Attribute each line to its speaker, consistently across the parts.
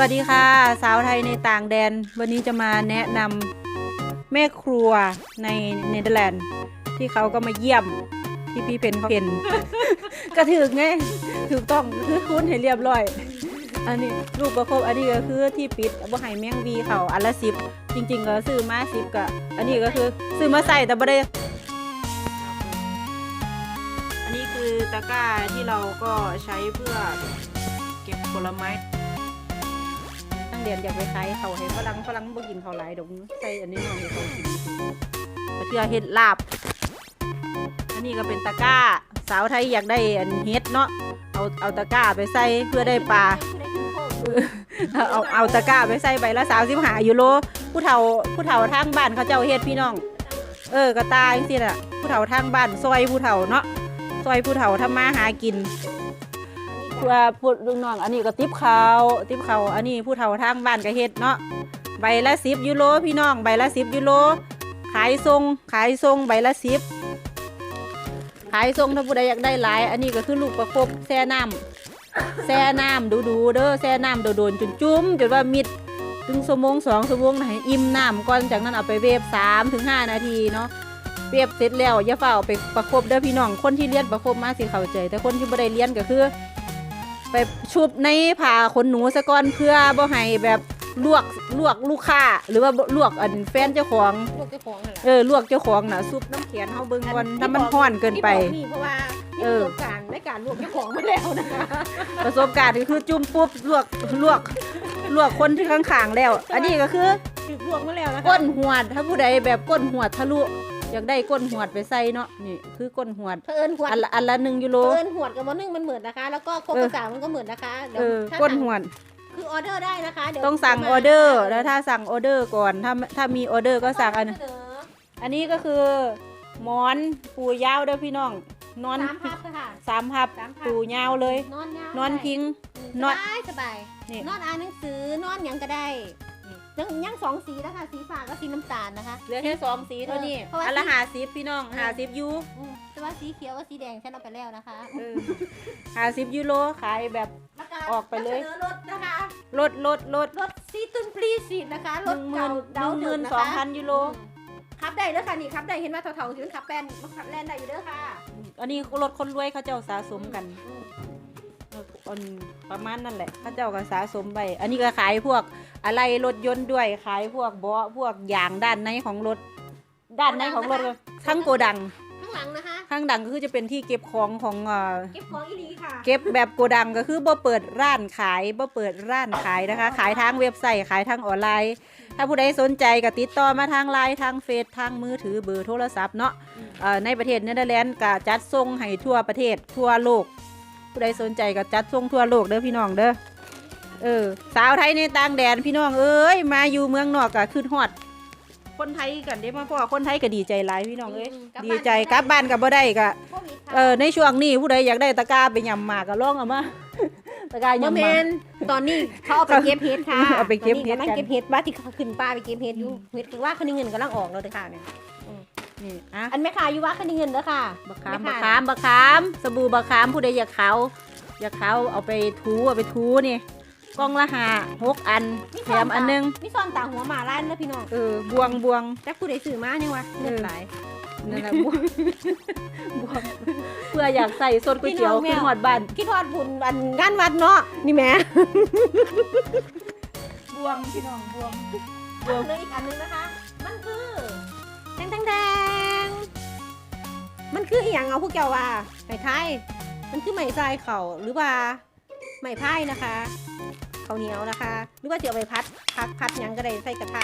Speaker 1: วัสดีค่ะ สาวไทยในต่างแดน วันนี้จะมาแนะนำแม่ครัวในเนเธอร์แลนด์ ที่เขาก็มาเยี่ยมที่พี่เพนเขาเห็นก็ถือไงถูกต้องคือคุ้นให้เรียบร้อย อันนี้รูปประคบอันนี้ก็คือที่ปิดบ่ให้แมงวีเขาอันละสิบจริง ๆ ก็ซื้อมาสิบกะอันนี้ก็คือซื้อมาใส่แต่บ่ได้อันนี้คือตะกร้าที่เราก็ใช้เพื่อเก็บผลไม้ เรียนอยากไปขายเขาให้ฝรั่งฝรั่งบ่กินเขาหลายดอกใส่อันนี้หน่อยให้เขากินปลาเทือเฮ็ดลาบ อันนี้ก็เป็นตะกร้า สาวไทยอยากได้อันเฮ็ดเนาะ เอาเอาตะกร้าไปใส่เพื่อได้ปลา เอาเอาตะกร้าไปใส่ใบละสามสิบหายูโรผู้เฒ่าผู้เฒ่าทางบ้านเขาเจ้าเฮ็ดพี่น้อง เออกระตายจังซี่น่ะ ผู้เฒ่าทางบ้านซอยผู้เฒ่าเนาะ ซอยผู้เฒ่าทำมาหากิน เพื่อพูดลุงน้องอันนี้ก็ติบเขาติบเขาอันนี้ผู้เฒ่าทางบ้านก็เฮ็ดเนาะใบละสิบยูโรพี่น้องใบละสิบยูโรขายทรงขายทรงใบละสิบขายทรงถ้าผู้ใดอยากได้หลาย อันนี้ก็คือลูกประคบแช่น้ำแช่น้ำดูดูๆเด้อแช่น้ำโดนๆจนจุ้มจนว่ามิดถึงสมงสองสมงนะให้อิ่มน้ำก่อนจากนั้นเอาไปเวฟสามถึงห้านาทีเนาะเวฟเสร็จแล้วอย่าเฝ้าเอาไปประคบเด้อพี่น้องคนที่เลี้ยนประคบมาสิเข้าใจ แต่คนที่บ่ได้เลี้ยนก็คือ ไปชุบในผ่าขนหนูซะก่อนเพื่อบ่ให้แบบลวกลวกลูกค้าหรือว่าบ่ลวกอันแฟนเจ้าของ
Speaker 2: ลูกเจ้าของนั่นแหละ
Speaker 1: เออลวกเจ้าของน่ะซุปน้ำแข็งเฮาเบิ่งก่อนถ้ามันร้อนเกินไป
Speaker 2: ที่บอกนี่เพราะว่าที่
Speaker 1: เอ
Speaker 2: ป
Speaker 1: อ
Speaker 2: ระสบการณ์ในการลวกเจ้าของมาแล้วนะคะ
Speaker 1: ประสบการณ์ก็คือจุ่มปุ๊บลวกลวกลวกคนที่ข้างๆแล้ว อันนี้ก็คือ
Speaker 2: ถูกลวกมาแล้วนะคะ
Speaker 1: ก้นหวดถ้าผู้ใดแบบก้นหวดทะลุ อยากได้ก้นหวดไปใส่เนาะนี่คือก้นหวด
Speaker 2: เพิ่นหวด
Speaker 1: อันละอันละหนึ่งยูโร
Speaker 2: เพิ่นหวดกับมันนึ่งมันเหมือนนะคะ แล้วก็โคกกระสามันก็เหมือนนะคะเดี๋ย
Speaker 1: เอ
Speaker 2: ว
Speaker 1: อ
Speaker 2: ถ้า
Speaker 1: ก้น
Speaker 2: สั่ง
Speaker 1: หวด
Speaker 2: คือออเดอร์ได้นะคะเดี๋ยว
Speaker 1: ต้องสั่งออเดอร์แล้วถ้าสั่งออเดอร์ก่อนถ้าถ้ามีออเดอร์ก็สั่งอัน
Speaker 2: เสนอ
Speaker 1: อันนี้ก็คือหมอนปูยาวเด้อพี่น้อง นอน
Speaker 2: สามพับค่ะ
Speaker 1: สามพับ
Speaker 2: สามพับ
Speaker 1: ปูยาวเลย
Speaker 2: นอนยาวน
Speaker 1: อนพิง น
Speaker 2: น
Speaker 1: อ
Speaker 2: อนนสบาย
Speaker 1: นี่
Speaker 2: นอนอ่านหนังสือนอนหยังก็ได้ ยังยังสองสีนะคะ สีฟ้ากับสีน้ำตาลนะคะ
Speaker 1: เหลือแค่สองสีเท่านี้
Speaker 2: เพราะว่า
Speaker 1: อันละหาสิบพี่น้องหาสิบยู
Speaker 2: อืมแต่ว่าสีเขียวกับสีแดงฉันเอาไปแล้วนะคะ
Speaker 1: เออหาสิบยูโรขายแบบ
Speaker 2: แล้วก็
Speaker 1: ออกไปเลย
Speaker 2: สนอรถนะคะ
Speaker 1: ลดลดลด
Speaker 2: รถซีตุนปรีซีดนะคะ
Speaker 1: ห
Speaker 2: ร
Speaker 1: นึ่
Speaker 2: ถ
Speaker 1: งหมื่
Speaker 2: เก่านเดา
Speaker 1: หนึ่งหมื่น
Speaker 2: ดึกะ
Speaker 1: ส
Speaker 2: คะ
Speaker 1: องพันยูโร
Speaker 2: อืมขับได้เด้อค่ะนี่ขับได้เห็นว่าเท่าๆสิมันขับแป้นมันขับแล่นได้อยู่เด้อค่ะ
Speaker 1: อันนี้รถคนรวยเขาเจ้าสะสมกัน
Speaker 2: อืม
Speaker 1: เอออันประมาณนั่นแหละเขาเจ้าก็สะสมไปอันนี้ก็ขายพวก อะไรรถยนต์ด้วยขายพวกเบาะพวกยางด้านในของรถ ด้านในของรถก็ทั้งโกดัง
Speaker 2: ข้างหลังนะคะ
Speaker 1: ข้างดังก็คือจะเป็นที่เก็บของของเอ่อ
Speaker 2: เก็บของอีหลีค่ะ
Speaker 1: เก็บแบบโกดังก็คือบ่เปิดร้านขายบ่เปิดร้านขายนะคะ ขายทางเว็บไซต์ขายทางออนไลน์ ถ้าผู้ใดสนใจก็ติดต่อมาทางไลน์ทางเฟซทางมือถือเบอร์โทรศัพท์เนาะ
Speaker 2: อืม
Speaker 1: เอ่อในประเทศเนเธอร์แลนด์ก็จัดส่งให้ทั่วประเทศทั่วโลก ผู้ใดสนใจก็จัดส่งทั่วโลกเด้อพี่น้องเด้อ เออ สาวไทยในต่างแดนพี่น้องเอ้ยมาอยู่เมืองนอกก็ขึ้นฮอด คนไทยกันเด้มาพ่อคนไทยก็ดีใจหลายพี่น้องเอ้ย
Speaker 2: อืมกลับ
Speaker 1: ดี
Speaker 2: บ้าน
Speaker 1: ใจกลับบ้านก็บ่ได้ก็
Speaker 2: โควิดค่ะ
Speaker 1: เออในช่วงนี้ผู้ใดอยากได้ตะกร้าไปยำหมากก็ลองเอามา ตะกร้า
Speaker 2: โม
Speaker 1: ยำห
Speaker 2: เม
Speaker 1: มาก
Speaker 2: นตอนนี้เขาเอาไปเก็บเห็ดค่ะ
Speaker 1: เอาไปเก็บเห็ด
Speaker 2: ตอนนี้กำลัง
Speaker 1: กัน
Speaker 2: เก็บเห็ดบ้านที่เขาขึ้นป้าไปเก็บเห็ดอยู่เห็ดคือว่าคณิเงินกำลังออกแล้วเด้อค่ะเนี่ย
Speaker 1: นี่อะ
Speaker 2: อันแม่ค้าอยู่ว่าคณิเงินเด้อค่ะ
Speaker 1: บักขาม
Speaker 2: แบั
Speaker 1: กขามบักขาม สบู่บักขามผู้ใดอยากขาวอยากขาวเอาไปถูเอาไปถูนี่ กล่องละห้าหกอันแถมอันหนึง
Speaker 2: มีซ่อนตาหัวหมาล้านนะพี่น้อง
Speaker 1: เออบวงบวง
Speaker 2: จักผู้ใดซื้อมาเนี่ยวะเงินหลาย
Speaker 1: นั่นแหละบวงบวงเพื่ออยากใส่สดก๋วยเตี๋ยว
Speaker 2: พี่น้องแมว
Speaker 1: ขึ้นหอดบ้าน
Speaker 2: คิดทอดบุญอันงานวัดเนาะนี่แหม่
Speaker 1: บวงพี่น้องบวง
Speaker 2: เหลืออีกอันนึงนะคะ มันคือแดงแดงแดงมันคืออีหยังเอาพวกเจ้าว่าไม้ไทยมันคือไม้ทรายเข่าหรือว่า ไม้พายนะคะข้าวเหนียวนะคะ หรือว่าจะเอาไปพัดพัดพัดหยังก็ได้ใส่กระทะ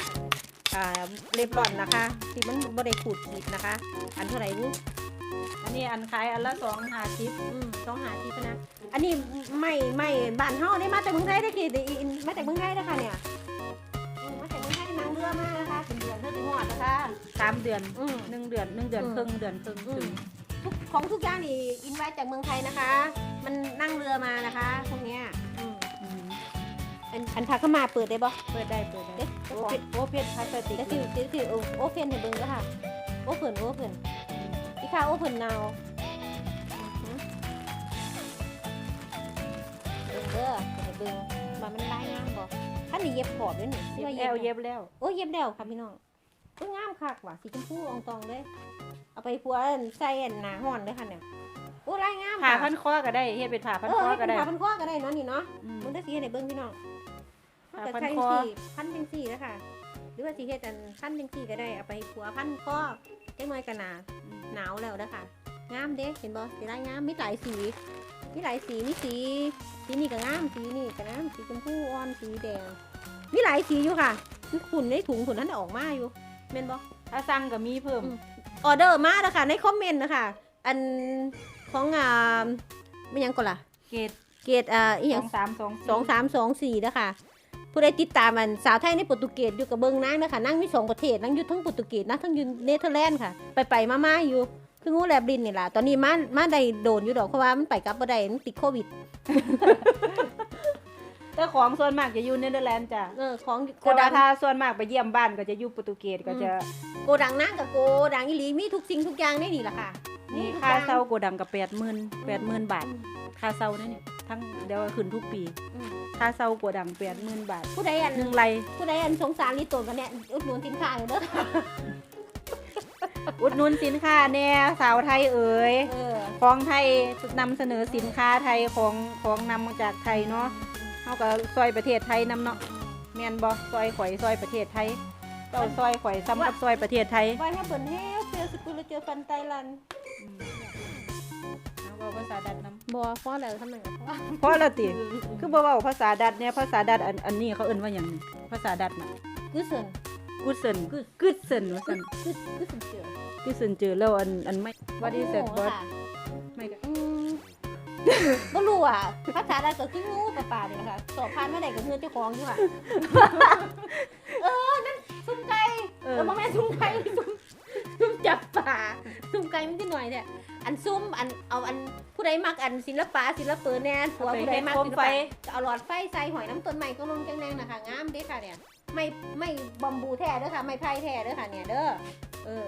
Speaker 2: อ่าเรียบร้อนนะคะที่มันบ่ได้ขูดขีดนะคะ อันเท่าไหร่วุ้
Speaker 1: อันนี้อันขายอันละสองห้าสิบ
Speaker 2: อืมต้องหาที่พะนะ อันนี้ไม่ไม่บ้านเฮาได้มาจากเมืองไทยได้กี่ได้อินมาจากเมืองไทยนะคะเนี่ยอืมมาจากเมืองไทยนั่งเรือมานะคะเป็นเดือนเท่าที่หอดนะคะ
Speaker 1: สามเดือน
Speaker 2: อืม
Speaker 1: หนึ่งเดือนหนึ่งเดือน
Speaker 2: อืม
Speaker 1: ครึ่งเดือนครึ่ง
Speaker 2: อื
Speaker 1: ถึ
Speaker 2: ม
Speaker 1: ง
Speaker 2: ทุกของทุกอย่างนี่อินไว้จากเมืองไทยนะคะ มันนั่งเรือมานะคะพวกเนี้ยอืม
Speaker 1: อืม
Speaker 2: อันอันพักเข้ามาเปิดได้บ่
Speaker 1: เปิดได้เปิดได้
Speaker 2: เด็ก
Speaker 1: โอเพนโอเพนพลาสติก
Speaker 2: เด็กสิเด็กสิโอโอเพนให้เบิ่งก็ค่ะ โอเพิ่นโอเพิ่นอีค่ะโอเพิ่นนาวอือหือเบิ่งเด้อให้เบิ่งว่ามันลายงามบ่ได้เย็บขอบด้วยนี่
Speaker 1: เย็บ
Speaker 2: ว่า
Speaker 1: แล้ว
Speaker 2: เย็
Speaker 1: เย็
Speaker 2: บบ
Speaker 1: แล้ว
Speaker 2: โอ้ยเย็บแล้วค่ะพี่น้องโอ้ยงามคักว่ะสีชมพูอองตองเลย เอาไปพัวใส่อันหนาห่อนเลยค่ะเนี่ยโอ้ลายงาม
Speaker 1: ผ่า
Speaker 2: ค่ะ
Speaker 1: พันคอก็ได้เฮ็ดเป็นผ่าพัน
Speaker 2: เอ
Speaker 1: ค
Speaker 2: อ
Speaker 1: อ
Speaker 2: ให้
Speaker 1: ก็
Speaker 2: เป็น
Speaker 1: ได้
Speaker 2: ผ้าพันคอก็ได้เนาะนี่เนาะ
Speaker 1: อืม
Speaker 2: มันได้สีให้เบิ่งพี่น้อง
Speaker 1: ผ้า
Speaker 2: เกิด
Speaker 1: พัน
Speaker 2: ใคร
Speaker 1: คอ
Speaker 2: สีพันจังสี่นะคะหรือว่าสีเฮ็ดอันพันจังสี่ก็ได้เอาไปพัวพันคอจังหน่อยกันหนาหนาวแล้วนะคะงามเด้เห็นบ่สีลายงามมีหลายสีมีหลายสีมีสีสีนี่ก็งามสีนี่ก็งามสีชมพูอ่อนสีแดงมีหลายสีอยู่ค่ะมีขุนในถุงขุนนั้นได้ออกมาอยู่แม่นบ่
Speaker 1: ถ้าสั่งก็มีเพิ่ม
Speaker 2: อืมออเดอร์มาแล้วค่ะในคอมเมนต์นะคะ อันของอ่าไม่ยังก่อนล่ะ
Speaker 1: เกต
Speaker 2: เกรดอ่าอีห
Speaker 1: ส
Speaker 2: ยั
Speaker 1: องงสามสอง
Speaker 2: สองสามสองสี่นะคะผู้ใดติดตามมันสาวไทยในโปรตุเกสอยู่กับเบิงนางนะคะนั่งมีสองประเทศนั่งอยู่ทั้งโปรตุเกสนะทั้งอยู่เนเธอร์แลนด์ค่ะ ไปไปๆมาๆอยู่ คืองูแลบลินนี่ล่ะตอนนี้มามาได้โดนอยู่ดอกเพราะว่ามันไปกับบ่ได้มันติดโควิด
Speaker 1: แต่ของส่วนมากจะอยู่เนเธอร์แลนด์จ้ะ
Speaker 2: เออของโก
Speaker 1: โกดา
Speaker 2: ดัง
Speaker 1: ถ้าส่วนมากไปเยี่ยมบ้านก็จะอยู่โปรตุเกสก็จะ
Speaker 2: โกดังนั่งกับโกดังอีหลีมีทุกสิ่งทุกอย่างในนี่ล่ะค่ะ
Speaker 1: นี่
Speaker 2: ทุก
Speaker 1: ค่า
Speaker 2: อย่ง
Speaker 1: เช่าโกดังกับแปดหมื่นแปดหมื่นบาท
Speaker 2: อืม
Speaker 1: ค่าเช่านั่นนี่ทั้งเดี๋ยวขึ้นทุกปี
Speaker 2: อืม
Speaker 1: ค่าเช่าโกดังแปดหมื่นบาท
Speaker 2: ผู้ใดอัน
Speaker 1: หนึ่งไร
Speaker 2: ผู้ใดอันสงสารลิตรกันเนี่ยอุดหนุนสินค้าอยู่เด้อค่ะ
Speaker 1: อุดหนุนสินค้าแน่สาวไทยเอ๋ย
Speaker 2: เออ
Speaker 1: ของไทยนำเสนอสินค้าไทยของของนำมาจากไทยเนาะ เฮาก็ซอยประเทศไทยนำเนาะแม่นบ่ซอยข่อยซอยประเทศไทยเจ้าซอยข่อยซ้ำกับซอยประเทศไทย
Speaker 2: ไว้ให้เปิดเฮลเซลสกุลเจอฟันไตลัน
Speaker 1: เอาเว้าภาษาดัดนำ
Speaker 2: บอเพราะอะไรทำไมกับพ่อ
Speaker 1: เพราะละติคือบ่เว้าภาษาดัดเนี่ยภาษาดัดอันอันนี้เขาเอิ้นว่าหยังนี่ภาษาดัดน่ะ
Speaker 2: กุศล
Speaker 1: กูเซินกูเซินว่าซั่น
Speaker 2: กุศกุศลเจอ
Speaker 1: กูเซินเจอแล้วอันอันไม่ว่าดีเสร็จบ่
Speaker 2: ค่ะ
Speaker 1: ไม่ก็
Speaker 2: อืม บ่รู้อะภาษาอะไรก็คืองูปลาปลาเนี่ยนะคะสอบผ่านมาได้กับเงินเจ้าของอยู่ค่ะเออนั่นซุ่มไก่
Speaker 1: เอ
Speaker 2: เอ
Speaker 1: อ
Speaker 2: อบ่แม่นซุ่มไก่ซุ่มซุ่มจับปลาซุ่มไก่มันที่หน่อยเนี่ยอันซุ่มอันเอาอันผู้ใดมักอันศิลปะศิลปเปอร์แน่ผัวผู้ใดมักศิลปะก็เอาหลอดไฟใส่หอยน้ำต้นไม้ก็ลงจังแนงนะคะงามเด้ค่ะเนี่ยไม่ไม่บอมบูแท้เด้อค่ะไม่ไผ่แท้เด้อค่ะเนี่ยเด้อเออ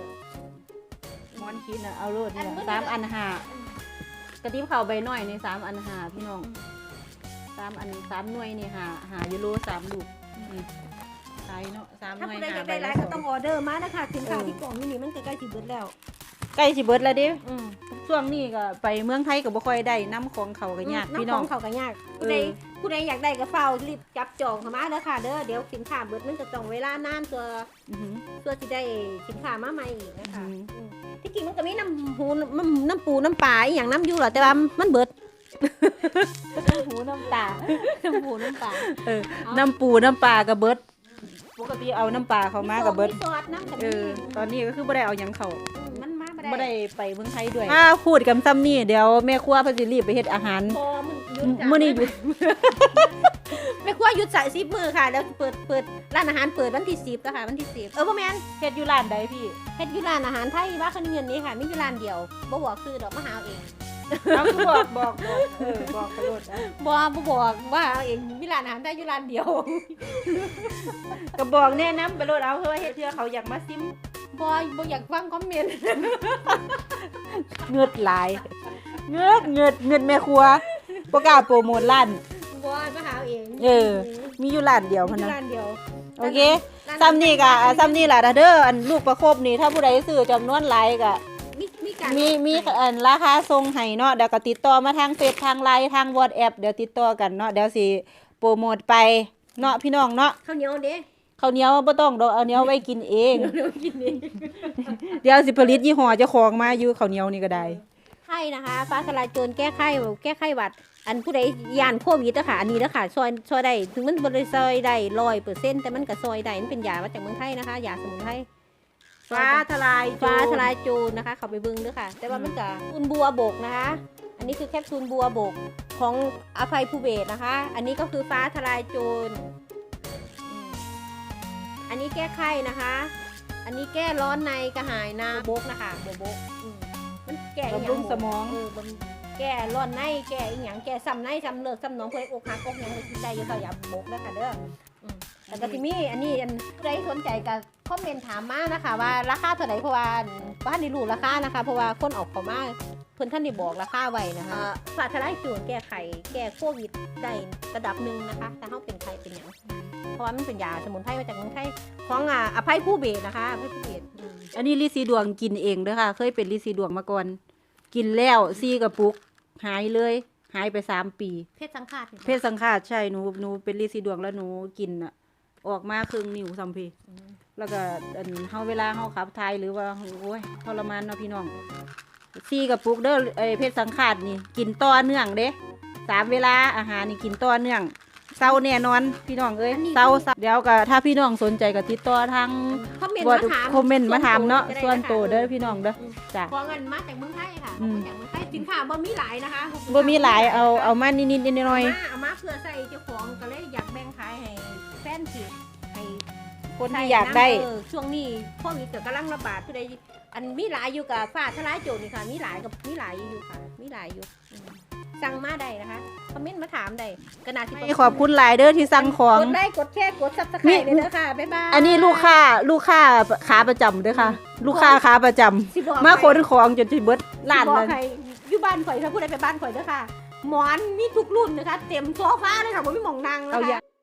Speaker 1: หมอนคิดน่ะเอาโลดนี่
Speaker 2: อัน
Speaker 1: ล่ะ
Speaker 2: เบิ่ง
Speaker 1: สาม
Speaker 2: เด้ออั
Speaker 1: อันห้า กระติบข้าวใบน้อยนี่สามอันห้าพี่น้องสามอันสามหน่วยนี่หาหายูโรสามลูกนี่ขายเนาะสามห
Speaker 2: ถ้า
Speaker 1: น่วย
Speaker 2: ผู้ใดอาก
Speaker 1: หายใบ
Speaker 2: ได้
Speaker 1: ละ
Speaker 2: ร้าย
Speaker 1: ส
Speaker 2: ก็
Speaker 1: อ
Speaker 2: ต้องงออเดอร์มานะคะสินค้าที่กล่องนี่นี่มันใกล้ๆสิเบิดแล้ว
Speaker 1: ใกล้สิเบิดแล้วเดิ
Speaker 2: อืม
Speaker 1: ช่วงนี้ก็ไปเมืองไทยก็บ่ค่อยได้น้ำของเขาก็ยากพี่น้องำ
Speaker 2: ขเขาก็ยากผู้ใด
Speaker 1: เออ
Speaker 2: ผู้ใดอยากได้ก็เฝ้ารีบจับจองเข้ามาเด้อค่ะเด้อเดี๋ยวสินค้าเบิดมันจะต้องเวลานานตัว
Speaker 1: อื้อหือ
Speaker 2: ตัวสิได้สินค้ามาใหม่อีกนะคะ
Speaker 1: อืม
Speaker 2: อืม ที่จริงมันก็มีน้ำหูน้ำน้ำปูน้ำปลาอหย่างน้ำอยู่หรอแต่ว่ามันเบิด น้ำหูน้ำตา น้ำหูน้ำปลา
Speaker 1: เออ
Speaker 2: เอา
Speaker 1: น้ำปูน้ำปลาก็เบิดปกติเอาน้ำปลาเขามาก็เบิด
Speaker 2: มีซอสน้ำกับ
Speaker 1: เอ
Speaker 2: มี
Speaker 1: อตอนนี้ก็คือบ่ได้เอาหยังเข้า
Speaker 2: มมันมาบ่
Speaker 1: บ่
Speaker 2: ได้
Speaker 1: ได้ไปเมืองไทยด้วยถ้าพูดกันซ้ำนี่เดี๋ยวแม่ครัวเพิ่นสิรีบไปเฮ็ดอาหาร
Speaker 2: พอมันหยุดจ้ะ
Speaker 1: มื้อนี้หยุด
Speaker 2: แม่ครั วหยุดสายซิปมือค่ะแล้วเปิดเปิดร้านอาหารเปิดวันที่สิบแล้วค่ะวันที่สิบเออพ่อแมน
Speaker 1: เฮ็ดอยู่ร้านใดพี่
Speaker 2: เฮ็ดอยู่ร้านอาหารไทยว่าคันเงินนี้ค่ะมีอยู่ร้านเดียวบ่บอกคือดอกมาหาเอาเอง
Speaker 1: เอาคือบอกบอกบอกเออบอกกระโดดอะ
Speaker 2: บ่บ่บอกว่าเอาเองมีร้านอาหารไทยอยู่ร้านเดียว
Speaker 1: ก็บอกแนะนำไปโลดเอาเพื่อเฮ็ดเทื่อเขาอยากมาซิม
Speaker 2: บ่บ่อยากฟังคอมเมนต์
Speaker 1: เงือดหลาย เงือดเงือดเงือดแม่ครัวบ่กล้าโปรโมทร้าน
Speaker 2: บ่มาหาเอาเอง
Speaker 1: เออ มีอยู่ร้านเดียว
Speaker 2: มี
Speaker 1: พะ
Speaker 2: อยู่
Speaker 1: นะ
Speaker 2: ร้านเดียว
Speaker 1: โอเค
Speaker 2: ร้า
Speaker 1: ซ้ำนี่ก็อะซ้ำนี่ล่ะเด้ออันลูกประคบนี่ถ้าผู้ใดซื้อจำนวนหลายก็
Speaker 2: มีมีการ
Speaker 1: มีมีอันราคาส่งให้เนาะเดี๋ยวก็ติดต่อมาทางเฟซทางไลน์ทาง WhatsApp เดี๋ยวติดต่อกันเนาะเดี๋ยวสิโปรโมทไปเนาะพี่น้องเนาะ
Speaker 2: ข้าวเหนียวเด้
Speaker 1: ข้าวเหนียวบ่ต้องดอกเอาเหนียวไว้กินเอง
Speaker 2: เดี๋ยวกินเอง
Speaker 1: เดี๋ยวสิผลิตยี่ห้อเจ้าของมาอยู่ข้าวเหนียวนี่ก็ได้
Speaker 2: ไข้นะคะฟ้าทลายโจรแก้ไข้แก้ไข้หวัด อันผู้ใดยานโควิดอะค่ะอันนี้นะคะซอยซอยได้ถึงมันบ่ได้ซอยได้100%แต่มันก็ซอยได้มันเป็นยามาจากเมืองไทยนะคะยาสมุนไพร
Speaker 1: ฟ้าทลาย
Speaker 2: ฟ้าทลายโจรนะคะเขาไปเบิ่งด้วยค่ะ แต่ว่ามันก็คูณบัวบกนะคะ อันนี้คือแคปซูลบัวบกของอภัยภูเบศรนะคะ อันนี้ก็คือฟ้าทลายโจรอืมอันนี้แก้ไข้นะคะ อันนี้แก้ร้อนในกระหายน้ำบกนะคะบัวบกอืมมันแก้อีหยัง
Speaker 1: บำรุงสมอง
Speaker 2: เออบำแก้ร้อนในแก้อีหยังแก้ซ้ำในซ้ำเลิกซ้ำหนองเพื่อให้อกหักอกหยังให้กินได้อยาต่อยาบกแล้วค่ะเด้ออืมแล้วก็ที่มีอันนี้อันใครสนใจก็คอมเมนต์ถามมานะคะ ว่าราคาเท่าไหร่เพราะว่าบ้านในรู้ราคานะคะ เพราะว่าคนออกเขามาเพิ่นท่านได้บอกราคาไว้นะคะฝาทลายโจรแก้ไขแก้โควิดได้ระดับหนึ่งนะคะแต่เขาเป็นใครเป็นหยังเพราะว่ามันเป็นยาสมุนไพรมาจากเมืองไทยของอ่าอภัยผู้เบสนะคะอภัยผู้เบสอืม
Speaker 1: อันนี้ลิซีดวงกินเองเด้อค่ะ เคยเป็นลิซีดวงมาก่อน กินแล้วซีกระปุก หายเลย หายไปสามปี
Speaker 2: เพศสังฆาต
Speaker 1: เพศสังฆาตใช่หนูหนูเป็นลิซีดวงแล้วหนูกินอะออกมาครึ่งนิ้วซัมพี
Speaker 2: อืม
Speaker 1: แล้วก็อันเฮาเวลาเฮาขับถ่ายหรือว่าโอ้ยทรมานเนาะพี่น้องซีกระปุกเด้อเอ้ยเพศสังฆาตนี่ กินต่อเนื่องเด้สามเวลาอาหารนี่กินต่อเนื่องเศร้าแน่นอนพี่น้องเอ้ยเศร้าเศร้าเดี๋ยวก็ถ้าพี่น้องสนใจก็ติดต่อทาง
Speaker 2: คอมเมนต์
Speaker 1: บอ
Speaker 2: มา
Speaker 1: ด
Speaker 2: ถาม
Speaker 1: คอมเมนต์มาถามเนาะ
Speaker 2: จะได้
Speaker 1: ส่วนตัวเด้อ
Speaker 2: นะคะ
Speaker 1: พี่น้องเด้อจ้ะ
Speaker 2: ของเงินมาจากเมืองไทยค่ะ
Speaker 1: อืม
Speaker 2: มาจากเมืองไทยสินค้าบ่มีหลายนะคะ
Speaker 1: บ่มีหลายเอาเอามานิดๆหน่อย
Speaker 2: เอามาเอามาเพื่อใส่เจ้าของก็เลยอยากแบ่งขายให้แฟนเพจให้
Speaker 1: ๆคนที่อยากได้
Speaker 2: เออช่วงนี้พวกนี้ก็กำลังระบาดผู้ใดอันมีหลายอยู่กับฟ้าทลายโจรนี่ค่ะ มีหลายกับมีหลายอยู่ค่ะ มีหลายอยู่อืมสั่งมาได้นะคะคอ มเมนต์มาถามได้กระดาษที่
Speaker 1: ขอบคุณหลายเด้อที่สั่งของ
Speaker 2: กดไลค์กดแชร์กดซับสไคร
Speaker 1: นี่
Speaker 2: ต์เลยนะคะบ๊ายบาย
Speaker 1: อันนี้ลูกค้าลูกค้าขาประจำเด้อค่ะ ลูกค้าขาประจำ
Speaker 2: สิบอก
Speaker 1: มา
Speaker 2: ให้
Speaker 1: ขนของจนจะเบิดล้าน
Speaker 2: สิบอ
Speaker 1: เล
Speaker 2: ก
Speaker 1: ย
Speaker 2: ใครอยู่บ้านข่อยถ้าผู้ใดไปบ้านข่อยเด้อค่ะ หมอนมีทุกรุ่นนะคะ เต็มโซฟาเลยค่ะผมมีหมองนางนะ
Speaker 1: เอาอย่า
Speaker 2: คะ